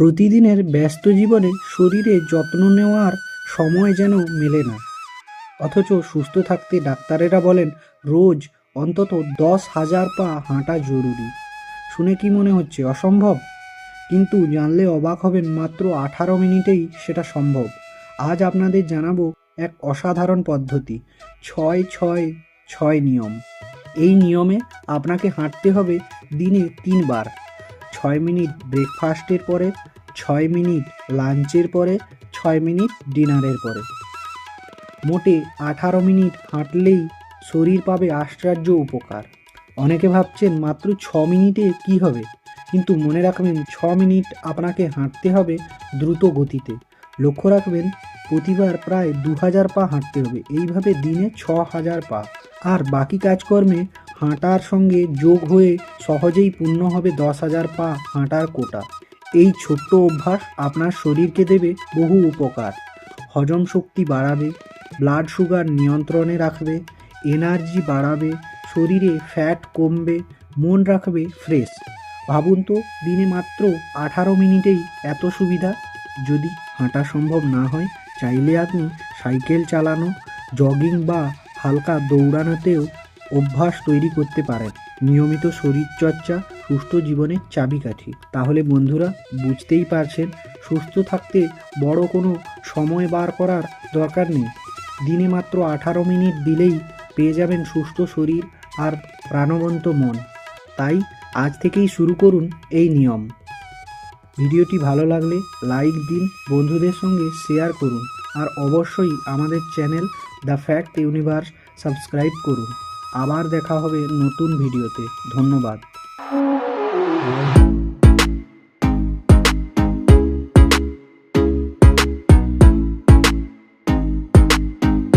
প্রতিদিনের ব্যস্ত জীবনে শরীরে যত্ন নেওয়ার সময় যেন মেলে না। অথচ সুস্থ থাকতে ডাক্তারেরা বলেন, রোজ অন্তত দশ হাজার পা হাঁটা জরুরি। শুনে কি মনে হচ্ছে, অসম্ভব? কিন্তু জানলে অবাক হবেন, মাত্র আঠারো মিনিটেই সেটা সম্ভব। আজ আপনাদের জানাব এক অসাধারণ পদ্ধতি, ছয় ছয় ছয় নিয়ম। এই নিয়মে আপনাকে হাঁটতে হবে দিনে তিনবার। ছয় মিনিট ব্রেকফাস্টের পরে, ছয় মিনিট লাঞ্চের পরে, ছয় মিনিট ডিনারের পরে। মোটে আঠারো মিনিট হাঁটলেই শরীর পাবে আশ্চর্য উপকার। অনেকে ভাবছেন, মাত্র ছ মিনিটে কি হবে? কিন্তু মনে রাখবেন, ছ মিনিট আপনাকে হাঁটতে হবে দ্রুত গতিতে। লক্ষ্য রাখবেন, প্রতিবার প্রায় দু হাজার পা হাঁটতে হবে। এইভাবে দিনে ছ হাজার পা। আর বাকি কাজকর্মে হাঁটার সঙ্গে যোগ হয়ে সহজেই পূর্ণ হবে দশ হাজার পা হাঁটার কোটা। এই ছোট্ট অভ্যাস আপনার শরীরকে দেবে বহু উপকার। হজম শক্তি বাড়াবে ব্লাড সুগার নিয়ন্ত্রণে রাখবে এনার্জি বাড়াবে, শরীরে ফ্যাট কমবে, মন রাখবে ফ্রেশ ভাবুন তো, দিনে মাত্র আঠারো মিনিটেই এত সুবিধা। যদি হাঁটা সম্ভব না হয়, চাইলে আপনি সাইকেল চালানো জগিং বা হালকা দৌড়ানোতেও অভ্যাস তৈরি করতে পারেন। নিয়মিত শরীরচর্চা, সুস্থ জীবনের চাবিকাঠি। তাহলে বন্ধুরা, বুঝতেই পারছেন, সুস্থ থাকতে বড় কোনো সময় বার করার দরকার নেই। দিনে মাত্র আঠারো মিনিট দিলেই পেয়ে যাবেন সুস্থ শরীর আর প্রাণবন্ত মন। তাই আজ থেকেই শুরু করুন এই নিয়ম। ভিডিওটি ভালো লাগলে লাইক দিন, বন্ধুদের সঙ্গে শেয়ার করুন, আর অবশ্যই আমাদের channel the fact universe subscribe করুন। আবার দেখা হবে নতুন ভিডিওতে। ধন্যবাদ।